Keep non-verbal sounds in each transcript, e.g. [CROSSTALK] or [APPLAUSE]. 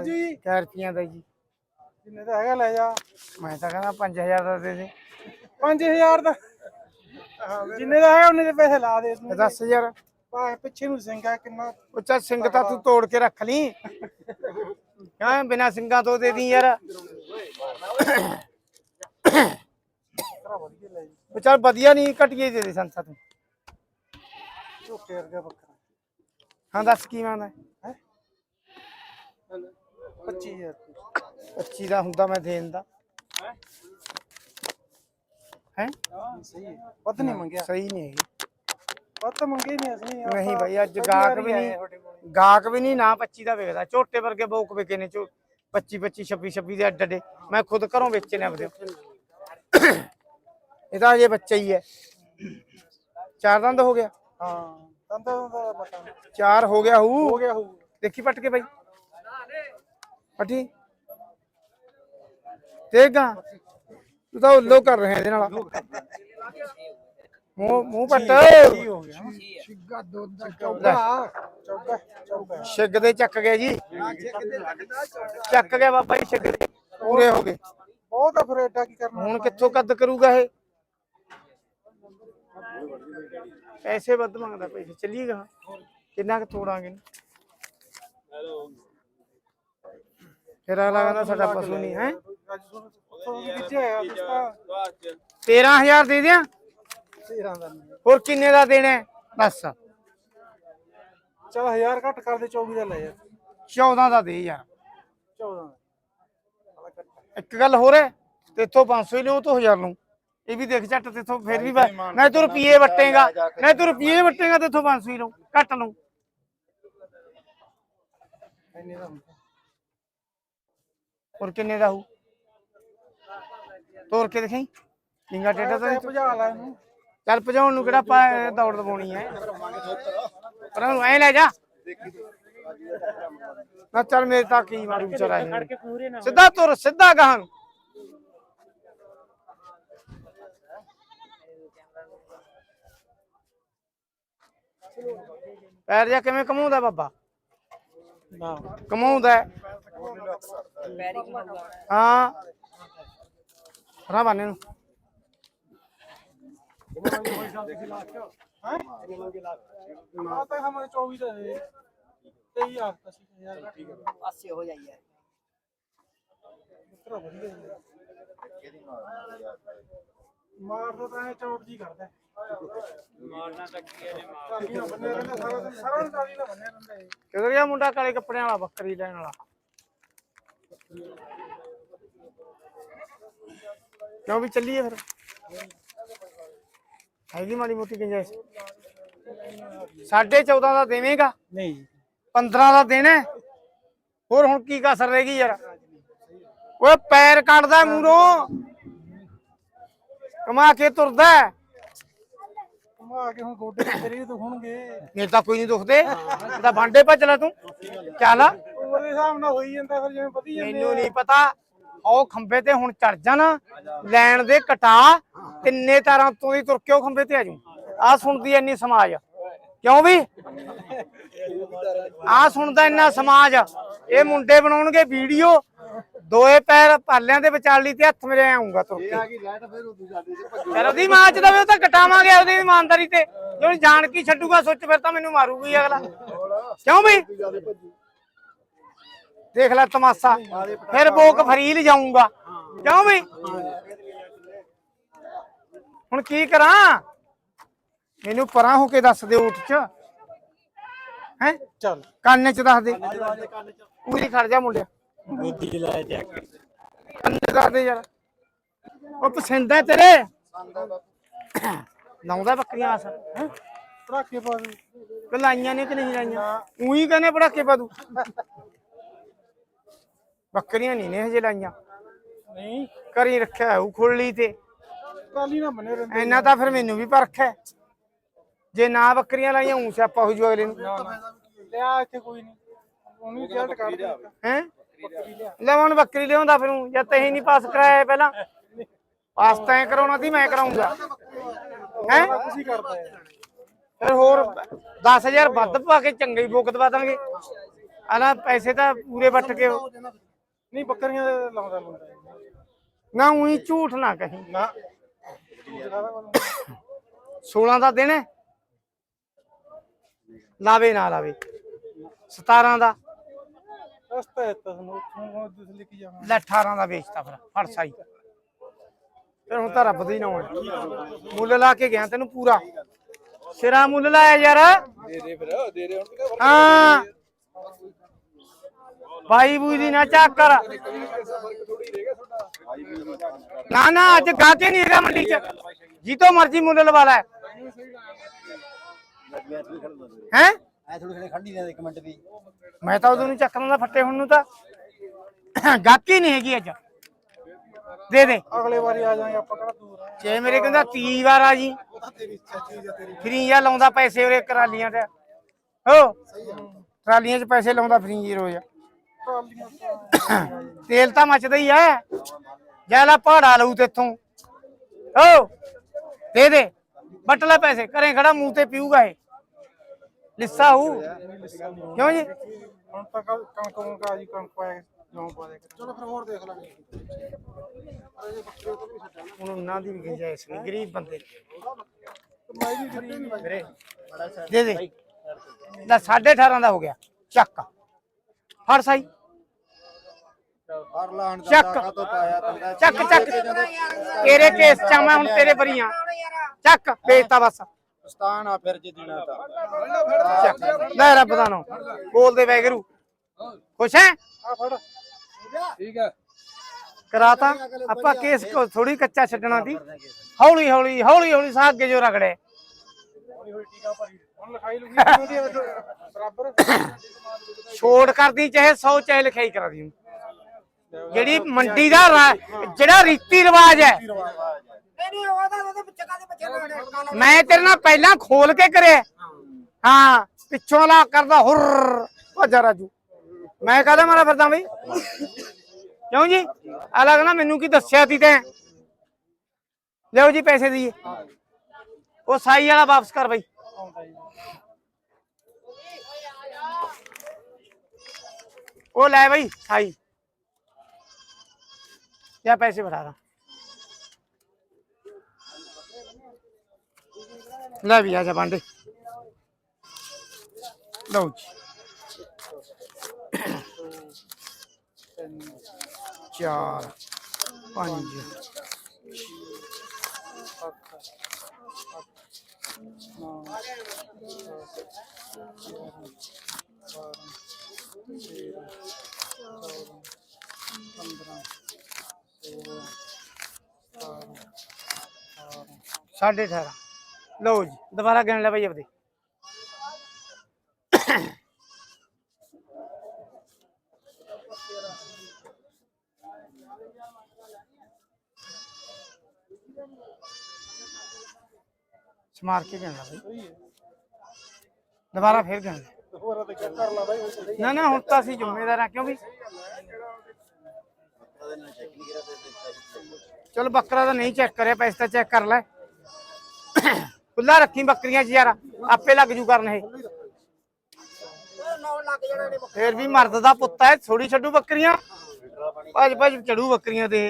ਜੀ। ਚਾਰ ਰੁਪਈਆਂ ਦਾ ਜੀ। ਜਿੰਨੇ ਦਾ ਹੈਗਾ ਲੈ ਜਾ। ਮੈਂ ਤਾਂ ਕਹਿੰਦਾ 5000 ਦਾ ਦੇ ਦੇ। 5000 ਦਾ। ਜਿੰਨੇ ਦਾ ਹੈਗਾ ਉਹਨੇ ਦੇ ਪੈਸੇ ਲਾ ਦੇ ਇਹ 10000 ਭਾਵੇਂ ਪਿੱਛੇ ਨੂੰ ਸਿੰਘਾ ਕਿੰਨਾ ਉੱਚਾ ਸਿੰਘ ਤਾਂ ਤੂੰ ਤੋੜ ਕੇ ਰੱਖ ਲਈ। ਹਾਂ ਬਿਨਾ ਸਿੰਘਾਂ ਤੋਂ ਦੇ ਦੀ ਯਾਰ। ਤਰਾ ਵਧੀਆ ਲੈ ਜੀ ਉਹ ਚੱਲ ਵਧੀਆ ਨਹੀਂ ਘਟੀਏ ਦੇ ਦੇ ਸੰਸਾ ਤੂੰ। ਝੋਕੇ ਵਰਗਾ ਬੱਕਰਾ। ਹਾਂ ਦੱਸ ਕੀ ਮੰਗਦਾ? ਹੈ? 25000 25 ਦਾ ਹੁੰਦਾ ਮੈਂ ਦੇ। ਦਿੰਦਾ ਹੈ? ਸਹੀ ਹੈ ਵੱਧ ਨਹੀਂ ਮੰਗਿਆ। ਸਹੀ ਨਹੀਂ ਹੈਗੀ। ਵੱਧ ਤਾਂ ਮੰਗੇ ਨਹੀਂ ਅਸੀਂ। ਨਹੀਂ ਭਾਈ ਅੱਜ ਗਾਹਕ ਵੀ ਨਹੀਂ। ਗਾਹਕ ਵੀ ਨਹੀਂ ਨਾ 25 ਦਾ ਵਿਕਦਾ ਝੋਟੇ ਵਰਗੇ ਬੋਕ ਵਿਕੇ ਨੇ ਝੋ 25 25 26 26 ਦੇ ਅੱਡ ਅੱਡੇ। ਮੈਂ ਖੁਦ ਘਰੋਂ ਵੇਚੇ ਨੇ ਆਪਦੇ। ਇਹਦਾ ਅਜੇ ਬੱਚਾ ਹੀ ਹੈ। ਚਾਰ ਦੰਦ ਹੋ ਗਿਆ। ਹਾਂ ਤੰਦਾ ਦਾ ਨਹੀਂ ਚਾਰ ਹੋ ਗਿਆ ਹੂ। ਹੋ ਗਿਆ ਹੋਊ ਦੇਖੀ ਪੱਟ ਕੇ ਬਾਈ। ਪੱਟੀ ਦੇਖਾਂ ਤੂੰ ਤਾਂ ਉੱਲੋ ਕਰ ਰਿਹਾ ਇਹਦੇ ਨਾਲ। ਮੂੰਹ ਮੂੰਹ ਪੱਟ। ਕੀ ਹੋ ਗਿਆ। ਛਿੱਗਾ ਦੁੱਧ ਦਾ ਚੌਗਾ ਚੌਗਾ ਚੌਗਾ ਛਿੱਗ ਦੇ ਚੱਕ ਗਿਆ ਜੀ। ਚੱਕ ਗਿਆ ਬਾਬਾ ਜੀ ਛਿੱਗ ਦੇ। ਪੂਰੇ ਹੋ ਗਏ। ਬਹੁਤ ਆ ਫਿਰ ਐਡਾ ਕੀ ਕਰਨਾ ਹੁਣ ਕਿੱਥੋਂ ਕੱਦ ਕਰੂਗਾ ਇਹ? ਪੈਸੇ ਵੱਧ ਮੰਗਦਾ ਪੈਸੇ। ਚੱਲੀਏਗਾ ਕਿੰਨਾ ਕੁ ਤੋੜਾਂਗੇ ਫਿਰ ਅਗਲਾ ਕਹਿੰਦਾ ਸਾਡਾ ਪਸ਼ੂ ਨਹੀਂ ਹੈ? ਅੱਜ ਤੋਂ ਕਿੱਥੇ ਆਇਆ ਪਿਸਤਾ 13000 ਦੇ ਦਿਆਂ? 13 ਦਾ ਨਹੀਂ। ਹੋਰ ਕਿੰਨੇ ਦਾ ਦੇਣਾ ਹੈ? ਦੱਸ ਚਲ 1000 ਘੱਟ ਕਰ ਦੇ 24 ਦਾ ਲੈ ਯਾਰ 14 ਦਾ ਦੇ ਯਾਰ। 14 ਦਾ। ਸਾਲਾ ਘੱਟ। ਇੱਕ ਗੱਲ ਹੋਰ ਹੈ ਤੇਥੋਂ 500 ਹੀ ਲਿਓ ਤੂੰ 1000 ਨੂੰ। ਇਹ ਵੀ ਦੇਖ ਝੱਟ ਤੇਥੋਂ ਫਿਰ ਵੀ ਨਾ ਤੂੰ ਰੁਪਏ ਵਟੇਗਾ। ਨਾ ਤੂੰ ਰੁਪਏ ਵਟੇਗਾ ਤੇਥੋਂ 500 ਹੀ ਲਊ। ਘੱਟ ਲਊ। ਇੰਨੇ ਦਾ ਹੁੰਦਾ। ਹੋਰ ਕਿੰਨੇ ਦਾ ਹੋਊ? ਤੋਰ ਕੇ ਦਿਖਾਈ। ਲਿੰਗਾ ਟੇਡਾ ਤਾਂ ਭਜਾ ਲੈ ਇਹਨੂੰ। ਚੱਲ ਭਜਾਉਣ ਨੂੰ ਕਿਹੜਾ ਪਾ- ਦੌੜ ਦਵਾਉਣੀ ਹੈ। ਪਰ ਉਹਨੂੰ ਐ ਲੈ ਜਾ। ਨਾ ਚੱਲ ਮੇਰੇ ਤਾਂ ਕੀ ਮਾਰੂ ਵਿਚਾਰਾ ਇਹ। ਸਿੱਧਾ ਤੁਰ ਸਿੱਧਾ ਗਾਹਾਂ ਨੂੰ। ਪੈਰ ਜਾ ਕਿਵੇਂ ਕਮਾਉਂਦਾ ਬਾਬਾ? ਕਮਾਉਂਦਾ ਹੈ। ਹਾਂ ਰਾ ਬਾਨੇ ਨੂੰ ਹੈ ਆ ਤਾਂ ਹਮਾਰੇ 24 ਦਾ ਹੈ 23 ਆਖਤਾ ਸੀ ਯਾਰ ਪਾਸੇ ਹੋ ਜਾਈਏ ਤਰਾ ਵਧੀਆ ਮਾਰਦਾ ਤਾਂ ਇਹ ਚੌੜ ਜੀ ਕਰਦਾ ਮਾਰਨਾ ਤਾਂ ਕੀ ਹੈ ਜੇ ਕਿਧਰ ਗਿਆ ਮੁੰਡਾ ਕਾਲੇ ਕੱਪੜਿਆਂ ਵਾਲਾ ਬੱਕਰੀ ਲੈਣ ਵਾਲਾ? ਕਿਉਂ ਵੀ ਚੱਲੀਏ ਫਿਰ? ਹੈਗੀ ਮਾੜੀ ਮੋਟੀ ਗੁੰਜਾਇਸ਼? ਸਾਢੇ 14 ਦਾ ਦੇਵੇਂਗਾ? ਨਹੀਂ। 15 ਦਾ ਦੇਣਾ? ਹੈ। ਹੋਰ ਹੁਣ ਕੀ ਕਸਰ ਰਹਿ ਗਈ ਯਾਰ? ਓਏ ਪੈਰ ਕੱਢਦਾ ਮੂਰੋਂ। ਕਮਾ ਕੇ ਤੁਰਦਾ। ਹੈ। ਕੇ ਹੁਣ ਗੋਡੇ ਤੇਰੇ ਤੋਂ ਹੋਣਗੇ ਮੇਰੇ ਤਾਂ ਕੋਈ ਨਹੀਂ ਦੁਖਦੇ। ਇਹ ਤਾਂ ਬਾਂਡੇ ਭੱਜ ਲੈ ਤੂੰ। ਚੱਲ। ਉਹਦੇ ਹਿਸਾਬ ਨਾਲ ਹੋਈ ਜਾਂਦਾ ਫਿਰ ਜਿਵੇਂ ਵਧੀ ਜਾਂਦੇ ਮੈਨੂੰ ਨਹੀਂ ਪਤਾ। ਉਹ ਖੰਬੇ ਤੇ ਹੁਣ ਚੜ ਜਾਣਾ ਲੈਣ ਦੇ ਕਟਾ। ਤਿੰਨੇ ਤਾਰਾਂ ਤੋਂ ਹੀ ਤੁਰ ਕੇ ਉਹ ਖੰਬੇ ਤੇ ਆ ਜੂ ਆ ਸੁਣਦੀ ਐ ਇੰਨੀ ਸਮਾਜ। ਕਿਉਂ ਵੀ? ਆ ਸੁਣਦਾ ਇੰਨਾ ਸਮਾਜ। ਇਹ ਮੁੰਡੇ ਬਣਾਉਣਗੇ ਵੀਡੀਓ। ਦੋਏ ਪੈਰ ਪਾਲਿਆਂ ਦੇ ਵਿਚਾਲੀ ਤੇ ਹੱਥ ਮੇਰੇ ਆਉਂਗਾ ਤੁਰ ਕੇ। ਫਿਰ ਉਹਦੀ ਮਾਂ ਚ ਦਵੇ ਉਹ ਤਾਂ ਕਟਾਵਾਂਗੇ ਉਹਦੀ ਇਮਾਨਦਾਰੀ ਤੇ। ਜੋ ਜਾਣ ਕੀ ਛੱਡੂਗਾ ਸੋਚ ਫਿਰ ਤਾਂ ਮੈਨੂੰ ਮਾਰੂਗੀ ਅਗਲਾ। ਕਿਉਂ ਵੀ ਦੇਖ ਲੈ ਤਮਾਸ਼ਾ। ਫਿਰ ਬੋਕ ਫਰੀਲ ਜਾਊਂਗਾ। ਕਿਉਂ ਵੀ ਹੁਣ ਕੀ ਕਰਾਂ? ਮੈਨੂੰ ਪਰਾਂ ਹੋ ਕੇ ਦੱਸ ਦੇ ਊਠ ਚ। ਹੈ? ਚੱਲ। ਕੰਨ ਚ ਦੱਸ ਦੇ। ਪੂਰੀ ਖੜ ਜਾ ਮੁੰਡਿਆ। ਬੁੱਧੀ ਲੈ ਜਾ ਕੇ। ਚ ਦੱਸ ਦੇ ਯਾਰ। ਉਹ ਪਸੰਦ ਹੈ ਤੇਰੇ। ਲਾਉਂਦਾ ਬੱਕਰੀਆਂ ਆਸ ਹੈ? ਪੜਾਕੇ ਪਾ ਦੇ। ਲਾਈਆਂ ਨੇ ਕਿ ਨਹੀਂ ਲਾਈਆਂ? ਉਹੀ ਕਹਿੰਦੇ ਪੜਾਕੇ ਪਾ ਦੂ। ਬੱਕਰੀਆਂ ਨਹੀਂ ਨੇ ਹਜੇ ਲਾਈਆਂ। ਨਹੀਂ। ਕਰੀ ਰੱਖਿਆ ਹੋਊ ਖੁਰਲੀ ਤੇ। ਟਾਲੀ ਨਾਲ ਬੰਨੇ ਰਹਿੰਦੇ। ਇੰਨਾ ਤਾਂ ਫਿਰ ਮੈਨੂੰ ਵੀ ਪਰਖ ਹੈ। ਜੇ ਨਾ ਬੱਕਰੀਆਂ ਲਾਈਆਂ ਉਂ ਸਿਆਪਾ ਹੋ ਜੂ ਅਗਲੇ ਨੂੰ। ਲਿਆ ਇੱਥੇ ਕੋਈ ਨਹੀਂ। ਉਹਨੂੰ ਰਿਜ਼ਲਟ ਕਰ ਦੇ ਹੈ? ਲੈ ਹੁਣ ਬੱਕਰੀ ਲਿਆਉਂਦਾ ਫਿਰ ਊਂ, ਜਾਂ ਤਹੀਂ ਨਹੀਂ ਪਾਸ ਕਰਾਇਆ ਪਹਿਲਾਂ। ਪਾਸ ਤਾਂ ਕਰਾਉਣਾ ਸੀ ਮੈਂ ਕਰਾਉਂਗਾ। ਹੈ? ਤੁਸੀਂ ਕਰਦਾ ਹੈ ਫਿਰ ਹੋਰ 10000 ਵੱਧ ਪਾ ਕੇ ਚੰਗੇ ਹੀ ਬੁੱਕ ਦਵਾ ਦਾਂਗੇ। ਆਲਾ ਪੈਸੇ ਤਾਂ ਪੂਰੇ ਵੱਟ ਕੇ ਨਹੀਂ ਬੱਕਰੀਆਂ ਲਾਉਂਦਾ ਮੁੰਡਾ ਨਾ ਉਹੀ ਝੂਠ ਨਾ ਕਹੀਂ। ਨਾ। ਜ਼ਿਆਦਾ 16 ਦਾ ਦਿਨ ਹੈ। ਲਾਵੇ ਨਾ ਲਾਵੇ। 17 ਦਾ। ਰਸਤਾ ਹੈ ਤਸਨੂੰ ਉੱਥੋਂ ਦਿਸ ਲੈ ਕੇ ਜਾਵਾਂ ਲੈ 18 ਦਾ ਵੇਚਤਾ ਫਿਰ ਫੜ ਸਾਈ। ਫਿਰ ਹੁਣ ਤਾਂ ਰੱਬ ਦਾ ਹੀ ਨਾਮ ਹੈ। ਮੁੱਲ ਲਾ ਕੇ ਗਿਆ ਤੈਨੂੰ ਪੂਰਾ। ਸਿਰਾ ਮੁੱਲ ਲਾਇਆ ਯਾਰ। ਦੇ ਦੇ ਫਿਰ ਦੇ ਦੇ ਹੁਣ ਹਾਂ। ਬਾਈ ਬੂਈ ਦੀ ਨਾ ਚੱਕ ਕਰ। ਨਾ ਨਾ ਅੱਜ ਗਾਹਕੇ ਨਹੀਂ ਹੈਗਾ ਮੰਡੀ ਚ। ਜੀ ਤੋਂ ਮਰਜ਼ੀ ਮੁੱਲ ਲਵਾ ਲੈ। ਹੈ? ਐ ਥੋੜੀ ਖੜੇ ਖੰਡੀ ਦੇ ਇੱਕ ਮਿੰਟ ਵੀ ਮੈਂ ਤਾਂ ਉਦੋਂ ਨੂੰ ਚੱਕ ਲੈਂਦਾ ਫੱਟੇ ਹੁਣ ਨੂੰ ਤਾਂ। ਗਾਹਕੀ ਨਹੀਂ ਹੈਗੀ ਅੱਜ। ਦੇ ਦੇ। ਅਗਲੇ ਵਾਰੀ ਆ ਜਾਾਂਗੇ ਆਪਾਂ ਕਿਹੜਾ ਦੂਰ ਆ। ਜੇ ਮੇਰੇ ਕਹਿੰਦਾ 30 ਵਾਰ ਆ ਜੀ। ਤੇਰੀ ਚੀਜ਼ ਆ ਤੇਰੀ। ਫਰੀ ਆ ਲਾਉਂਦਾ ਪੈਸੇ ਉਹਰੇ ਕਰਾਲੀਆਂ ਤੇ। ਹੋ। ਟਰਾਲੀਆਂ 'ਚ ਪੈਸੇ ਲਾਉਂਦਾ ਫਰੀ ਰੋਜ਼। ਟਰਾਲੀਆਂ [COUGHS] ਤੇਲ ਤਾਂ ਮੱਚਦਾ ਹੀ ਐ ਜੈਲਾ ਪਹਾੜਾ ਲਊ ਤੇਥੋਂ ਹੋ। ਦੇ ਦੇ। ਬੱਟ ਲੈ ਪੈਸੇ ਘਰੇ ਖੜਾ ਮੂੰਹ ਤੇ ਪੀਊਗਾ ਇਹ। ਲਿੱਸਾ ਹੂ ਕਿਉਂ ਜੀ ਹੁਣ ਤਾਂ ਕੱਲ੍ਹ ਕਣਕ ਆ ਜੀ ਕਣਕ ਪਾਇਆ ਜੋਂ ਪਾ ਦੇ ਚਲੋ ਫਿਰ ਹੋਰ ਦੇਖ ਲਾਂਗੇ ਹੁਣ ਉਹਨਾਂ ਦੀ ਵੀ ਗੁੰਜਾਇਸ਼ ਨਹੀਂ ਗਰੀਬ ਬੰਦੇ ਦੀ। ਵੀਰੇ ਦੇ ਦੇ ਲੈ 18.5 ਦਾ ਹੋ ਗਿਆ ਚੱਕ ਫੜ ਸਾਈ ਚੱਕ। ਪਾਇਆ ਚੱਕ ਚੱਕ ਤੇਰੇ ਕੇਸ ਚ ਆ ਮੈਂ ਹੁਣ ਤੇਰੇ ਬਰੀਆਂ ਚੱਕ ਵੇਚਤਾ ਬਸ ਪਸਤਾਨ ਆ ਫਿਰ ਜੇ ਦੇਣਾ ਤਾਂ। ਲੈ ਰੱਬ ਦਾ ਨਾਮ। ਬੋਲ ਦੇ ਵੈਗਰੂ ਖੁਸ਼ ਹੈ? ਆ ਫੜ ਠੀਕ ਹੈ। ਕਰਾਤਾ। ਆਪਾਂ ਕੇਸ ਕੋ ਥੋੜੀ ਕੱਚਾ ਛੱਡਣਾ ਸੀ। ਹੌਲੀ ਹੌਲੀ ਹੌਲੀ ਹੌਲੀ ਸਾਹ ਅੱਗੇ ਜੋ ਰਗੜੇ। ਛੋੜ ਕਰਦੀ ਚਾਹੇ 100 ਚਾਹੇ ਲਿਖਾਈ ਕਰਾ ਦੀ। ਜਿਹੜੀ ਮੰਡੀ ਦਾ ਜਿਹੜਾ ਰੀਤੀ ਰਿਵਾਜ ਹੈ ਮੈਂ ਤੇਰੇ ਨਾਲ ਪਹਿਲਾਂ ਖੋਲ ਕੇ ਕਰਿਆ। ਹਾਂ ਪਿੱਛੋਂ ਲਾ ਕਰਦਾ ਹੁਰ। ਭੱਜਾ ਰਾਜੂ। ਮੈਂ ਕਹਦਾ ਮਾਰਾ ਫਿਰਦਾ ਬਈ? ਕਿਉਂ ਜੀ? ਅਲੱਗ ਨਾ ਮੈਨੂੰ ਕੀ ਦੱਸਿਆ ਤੀ ਤੈਂ? ਲਿਓ ਜੀ ਪੈਸੇ ਦੀਏ ਉਹ ਸਾਈ ਵਾਲਾ ਵਾਪਸ ਕਰ ਬਈ। ਆਉਂਦਾ ਜੀ ਉਹ ਲੈ ਬਈ ਸਾਈ। ਜਾਂ ਪੈਸੇ ਬਣਾ ਲਾ। ਲੈ ਵੀ ਆ ਜਾ ਬਾਂਡੇ। ਲਓ ਜੀ। ਚਾਰ ਪੰਜ। ਸਾਢੇ 18 ਲਓ ਜੀ, ਦੁਬਾਰਾ ਗਿਣ ਲੈ ਬਈ ਆਪਦੇ। ਸਮਾਰ ਕੇ ਗਿਣ ਲੈ ਬਈ। ਸਹੀ ਹੈ ਦੁਬਾਰਾ ਫੇਰ ਗਿਣ ਲੈ। ਹੋਰ ਤਾਂ ਕੀ ਕਰ ਲਾ ਬਾਈ ਹੁਣ ਤਾਂ ਨਾ ਨਾ, ਹੁਣ ਤਾਂ ਅਸੀਂ ਜ਼ਿੰਮੇਦਾਰ ਆ ਕਿਉਂ ਵੀ ਚਲ ਬੱਕਰਾ ਤਾਂ ਨਹੀਂ ਚੈੱਕ ਕਰਿਆ, ਪੈਸੇ ਤਾਂ ਚੈੱਕ ਕਰ ਲੈ। ਖੁੱਲਾ ਰੱਖੀ ਬੱਕਰੀਆਂ ਚ ਯਾਰ ਆਪੇ ਲੱਗ ਜੂ ਕਰਨ ਇਹ। ਫੇਰ ਵੀ ਮਰਦ ਦਾ ਪੁੱਤ ਹੈ ਥੋੜੀ ਛੱਡੂ ਬੱਕਰੀਆਂ। ਭੱਜ ਭੱਜ ਚੜੂ ਬੱਕਰੀਆਂ ਤੇ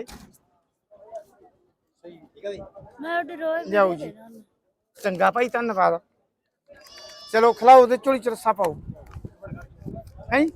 ਮੈਂ ਜੀ। ਚੰਗਾ ਭਾਈ ਧੰਨਵਾਦ। ਚਲੋ ਖਲਾਓ ਤੇ ਝੋਲੀ ਚ ਰੱਸਾ ਪਾਓ। ਹੈਂ?